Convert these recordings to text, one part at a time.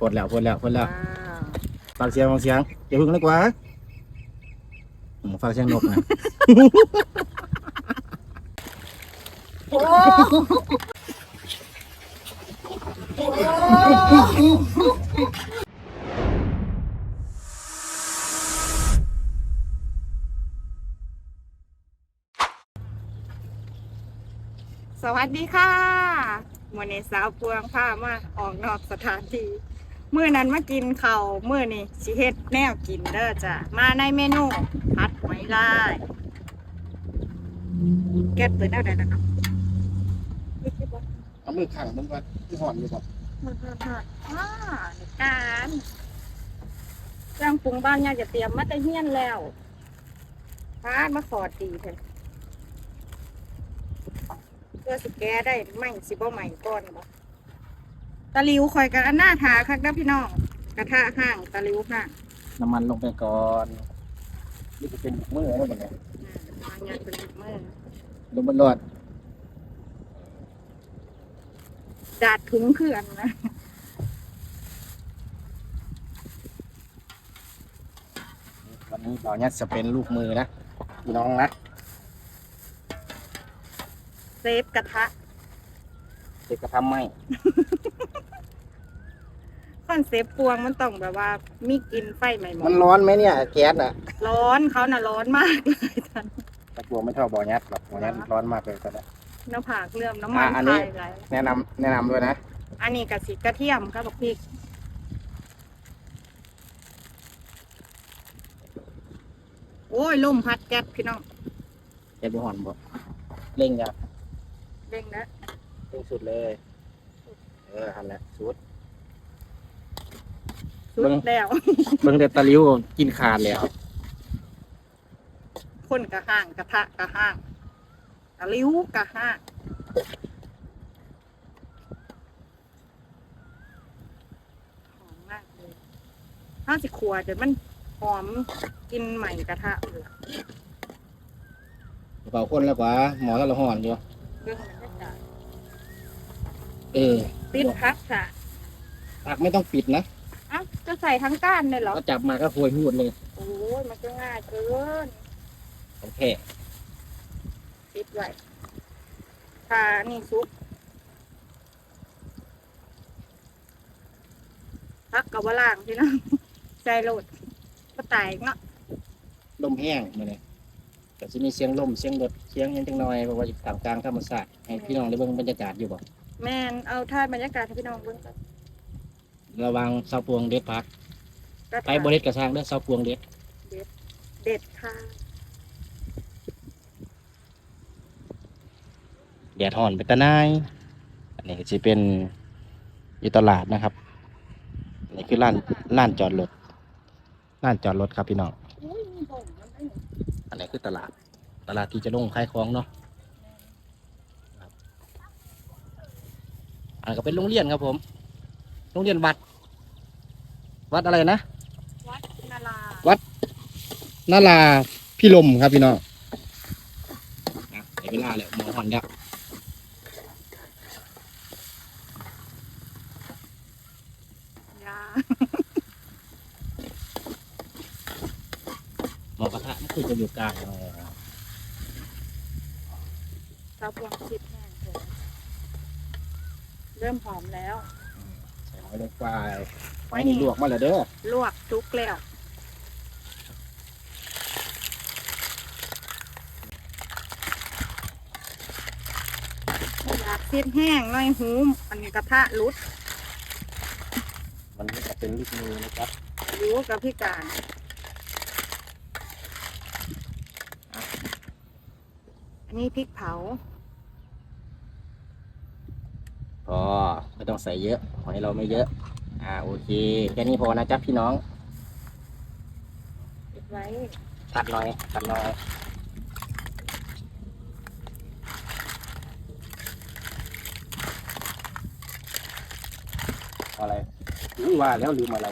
ปลดแล้วปลดแล้วปลดแล้วว้าวฟังเสียงฟังเสียงอย่าพึ่งเลยกว่าอืมฟังเสียงนกนะโอ้สวัสดีค่ะ มื่อนี้สาวปวงพามาออกนอกสถานที่มื่อนั้นมากินเขาวมื่อนี้สิเฮ็ดแนวกินเด้อจ้ะมาในเมนูผัดหอยลายแก๊สเปิดได้ไหนนะเนาะเอามือขังมันว่าที่ห่อนอยู่บ่มันเพิ่มๆอ่าในการเครื่องปรุงบ้านยาจะเตรียมมาแต่เฮียนแล้วพาดมาขอดีเถอะเพื่อสิแก้ได้ไม่สิบ่ใหม่ก่อนบ่ตะหลิวคอยกันอันหน้าถาคักนะพี่น้องกระทะห่างตะหลิวห่างน้ำมันลงไปก่อนนี่จะเป็นมือแล้วมันไงอ่ามางานเป็นมือลงบนรอดดาดถุงเขื่อนนะวันนี้เราเนี่ยจะเป็นลูกมือนะพี่น้องนะเซ ฟกระทะเด็กกระทำไม่คอนเซปต์ปวงมันต้องแบบว่า มีกลินไฟใหม่หมมันดร้อนไหมเนี่ยแก๊สอะร้อนเขาน่ะร้อนมากเลยท่านตะกัวไม่เท่าบ่อยัดหรอกบ่อยัดร้อนมากเลยตอนนี้ หน้าผากเลื่อมน้ำมันอะอันนี้พายไหลแนะนำแนะนำด้วยนะอันนี้กระสีกระเทียมครับบอกพริกโอ้ยลมพัดแก๊สพี่น้องแก๊สบ่ห่อนบ่เร่งจ้ะ เร่งนะเร่งสุดเลย เออหันแหละสุดสุดเบิ่งแล้วเบิ่งแต่ตะลิ้วกินขาดแล้วคนกระห้างกระทะกระห้างกระลิ้วกระห้างหอมมากเลยถ้าสิขัวเดี๋ยวมันหอมกินใหม่กระทะเลยล่ะเป่าคนแล้วกว่าหมอแล้วเราห่อนอยู่ เรื่องบรรยากาศเออติดพักค่ะตักไม่ต้องปิดนะเอ้าจะใส่ทั้งก้านเลยเหรอ ก็จับมาก็โคยพูดเลยโอ้ยมันก็ง่ายเกินโอเคปิดไว้ถ้านี่ซุปพักกับว่าล่างพี่น้องใจโหลดก็ตายเนาะลมแห้งมาเลย แต่จะมีเสียงลมเสียงรถเสียงหยังจังหน่อยเพราะว่าอยู่กลางกลางธรรมศาสตร์ให้พี่น้องได้เบิ่งบรรยากาศอยู่บ่แม่นเอาท่ายบรรยากาศให้พี่น้องเบิ่งก่อนระวังเสาพวงเด็ดพักก็ไปบริษกระช่างเด้อเสาพวงเด็ดเด็ดค่ะแดดห่อนไปตะนายอันนี้ก็จะเป็นอยู่ตลาดนะครับอันนี้คือร้านร้านจอดรถร้านจอดรถครับพี่น้อง อุ้ยมีบ่งมันได้ อันนี้คือตลาด ตลาดที่จะลงขายของเนาะครับอันนก็เป็นโรงเรียนครับผม โรงเรียนวัด วัดอะไรนะ วัดนาลานาราพี่ลมครับพี่น้องอะได้เวลาแล้วหมอหอนแล้วยาหมอกระทะมัน คือจะอยู่กลางเลยเตาพวงชิดแห้งเลยเริ่มหอมแล้ว ใส่หอยลงไปไฟนี่ลวกมาแล้วเด้อลวกทุกแล้วอยากเสียดแห้งหน่อยหูมอันนี้กระทะรุดมันจะเป็นลูกมือนะครับรู้กับพี่การ อันนี้พริกเผา พอไม่ต้องใส่เยอะ หอยเราไม่เยอะ อ่าโอเคแค่นี้พอนะจ๊ะพี่น้อง ปิดไว้ตัดหน่อยตัดหน่อย อะไรอุ้ยว่าแล้วลืมอะไร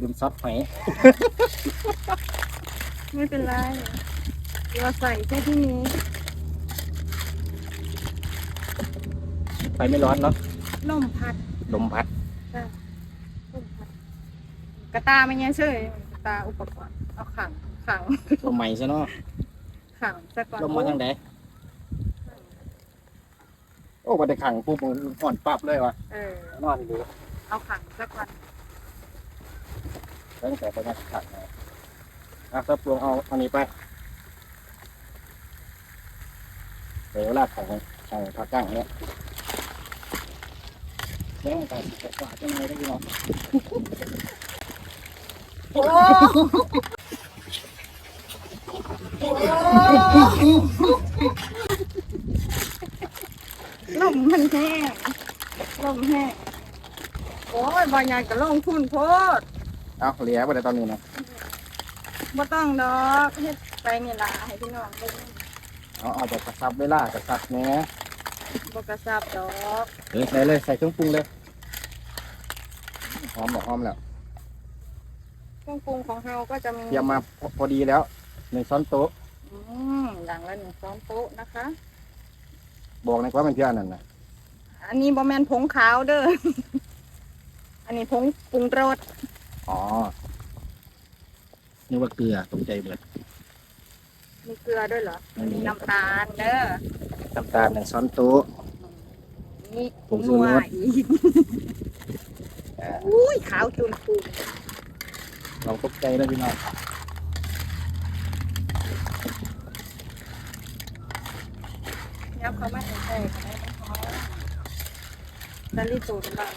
ลืมซอสหอย ไม่เป็นไร เราใส่แค่ที่นี้ ไฟไม่ร้อนเนาะลมพัดลมพัดกระตาไม่เงี้ยเชื่อกระตาอุปกรณ์ เอาขัง ขัง ลมใหม่ซะเนาะขังสักก่อนลมมาทางใดโอ้บ่ได้ขังปุ๊บมันอ่อนปั๊บเลยวะเออ นอนดูเอาขังสักก่อนตั้งแต่ไปนักขังนะอะครับลวงเอาอันนี้ไป เดี๋ยวลากของของผักกั้งเนี่ยแม่งแต่สิบกว่าจังเลยได้ยินหรอโอ้ลมมันแห้งลมแห้งโอ้ยบอยายก็ลงทุนโพดเอาเหลียไปแต่ตอนนี้นะบ่ต้องดอกเฮ็ดไปนี่ล่ะให้พี่น้องเบิ่ง เอาเอาแบบกระซับเวลากระซับแหน่บ่กระซับดอกเออใส่เลยใส่เครื่องปรุงเลยหอมบอกหอมแล้วเครื่องปรุงของเฮาก็จะมีเตรียมมาพอพอดีแล้วหนึ่งช้อนโต๊ะอืมอย่างละหนึ่งช้อนโต๊ะนะคะ บอกในอยว่ามันเพื่ออันนั้นนะอันนี้บ่แม่นผงขาวเด้อ อันนี้ผงปรุงรสอ๋อนึกว่าเกลือตกใจเบิด มีเกลือด้วยเหรอไม่มีมีน้ำตาลเด้อน้ำตาลหนึ่งช้อนโต๊ะ นี่ผงชูรสนัวอีกอ่าอุ้ยขาวจุนปูลองตกใจเลยพี่น้องยับเขามาใส่ใส่เขาได้ไหมคะดาลิโตกันบ้าง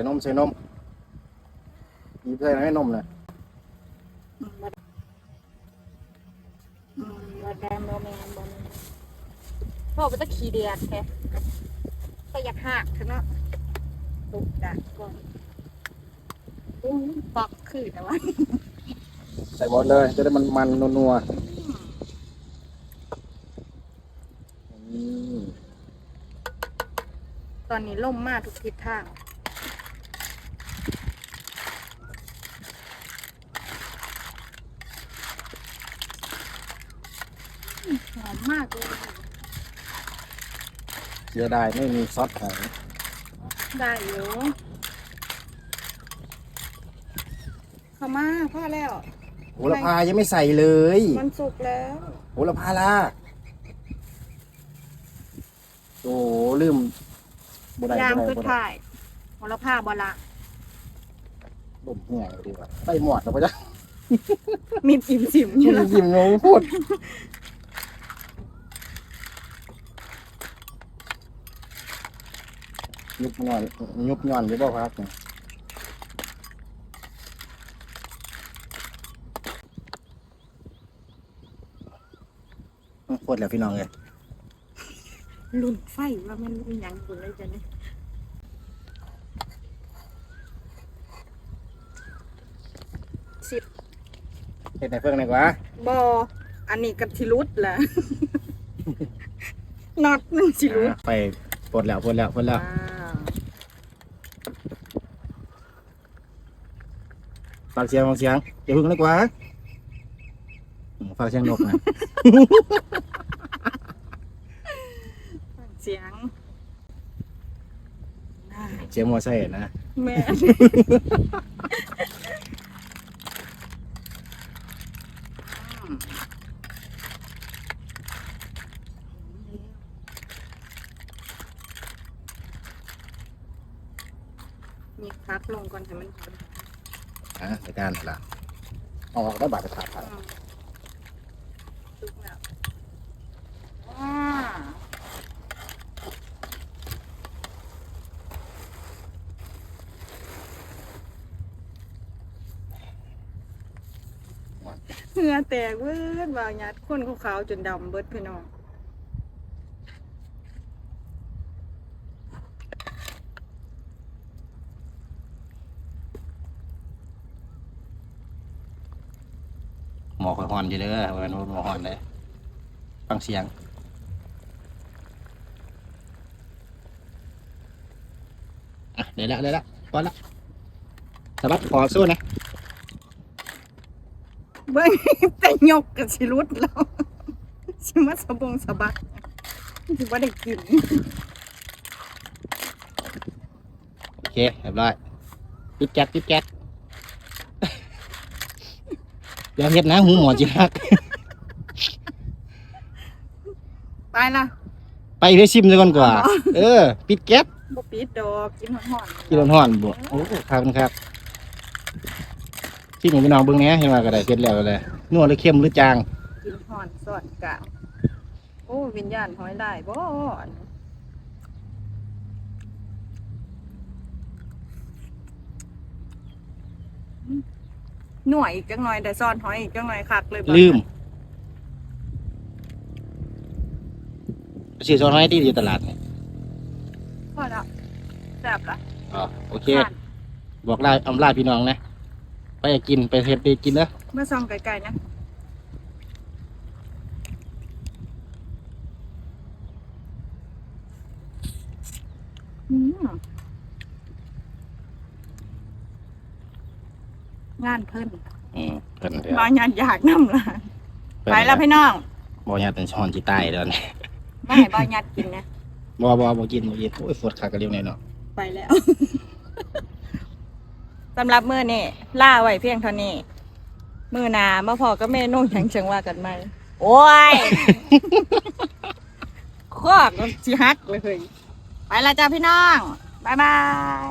ส่นมใส่นมหยิบใส่ให้นมเลยอืมบัดอืมบัดแดงโมแมนบอมพ่อไปตะขี่เดียดแค่ก็อยากหักคือเนาะตุกดักก่อนอุ้ยปอกคือแต่ว่าใส่หมดเลยจะได้มันมันนัวๆอืมตอนนี้ล่มมากทุกทิศทาง หอมมาก เลยเสียดายไม่มีซอสหอยได้อยู่เข้ามาพ่อแล้วโหระพายังไม่ใส่เลยมันสุกแล้วโหระพาล่ะโอ้โหลืมบ่ได้ยางบ่ได้คือบ่ได้ถ่ายหัวละผ้าบอละบ่มเหี่ยดีกว่าใส่หมอดแล้วปะจ๊ะ มีดอิ่มสิมอยู่แล้ว ยิ้มงงพูด ยุบย่อนยุบย่อนหรือเปล่าครับเนี่ยพูดแล้วพี่น้องเลยลุ่นไฟว่ามันเป็นหยังกุเลยจ้ะเนี่ยสิบเห็นไหนเพิ่งไหนกว่าบออันนี้กับทิรุดแหละ น็อตหนึ่งทิรุดอะไปปลดแล้วปลดแล้วปลดแล้ว ว้าวฝากเสียงฝากเสียงเดี๋ยวเพิ่งนึกว่าอืมฝากเสียงนกนะเสียงอ่าเสียงมอไซค์นะแม่อืมมีพักลงก่อนให้มันหอม อะในการละออกได้บาทไปขาดพันอืมสุกแล้วอ่าเหงื่อแตกเวิดว่าหยาดคนขาวๆจนดำเบิดพี่น้อง หมอกหอนอยู่เด้อเวันหมอกหอนเลยฟังเสียงอะเดี๋ยวละเดี๋ยวละพอละสะบัดขอสู้นะเบิ่งแต่ยกกับสิรุดแล้วสิมาสะบงสะบัดสิว่าได้กินโอเคเรียบร้อยปิดแก๊สปิดแก๊ส เดี๋ยวเฮ็ดนะหูหมอจิฮัก ไปละไปเรื่อยชิมซะก่อนกว่า เออ ปิดแก๊สบ่ปิดดอกกินหอนๆกินร้อนๆบ่โอ้ครับคุณครับชิมให้พี่น้องเบิ่งแหน่เห็นว่าก็ได้เสร็จแล้วเลยนัวหรือเค็มหรือจางกินหอนสอนกะโอ้วิญญาณหอยลายบ่อัน หน่วยอีกจังหน่อยแต่ซ่อนหอยอีกจังหน่อยคักเลยบ่ลืมซื้อซอสให้ที่อยู่ตลาดนี่พอแล้วแซ่บละอ๋อโอเคผ่านบอกลาอำลาพี่น้องนะ ไปกินไปเฮ็ดไปกินเด้อเมื่อซองไกลๆนะอืม งานเพิ่นอืมเพิ่นเดี๋ยวมางานอยากน้ำละไปแล้วพี่น้องบ่อยากเป็นช้อนสิตายแล้วนี่ไม่ให้บ้ายัดกินนะบ่บ่บ่กินบ่กินโอ้ยปวดขากระเดียวแน่เนาะไปแล้วสำหรับมื้อนี้ล่าไว้เพียงเท่านี้มื้อหนามาพอก็เมนูหยังจังว่ากันไหมโอ้ยคอกมันสิฮักเลยไปแล้วจ้าพี่น้อง บ๊ายบาย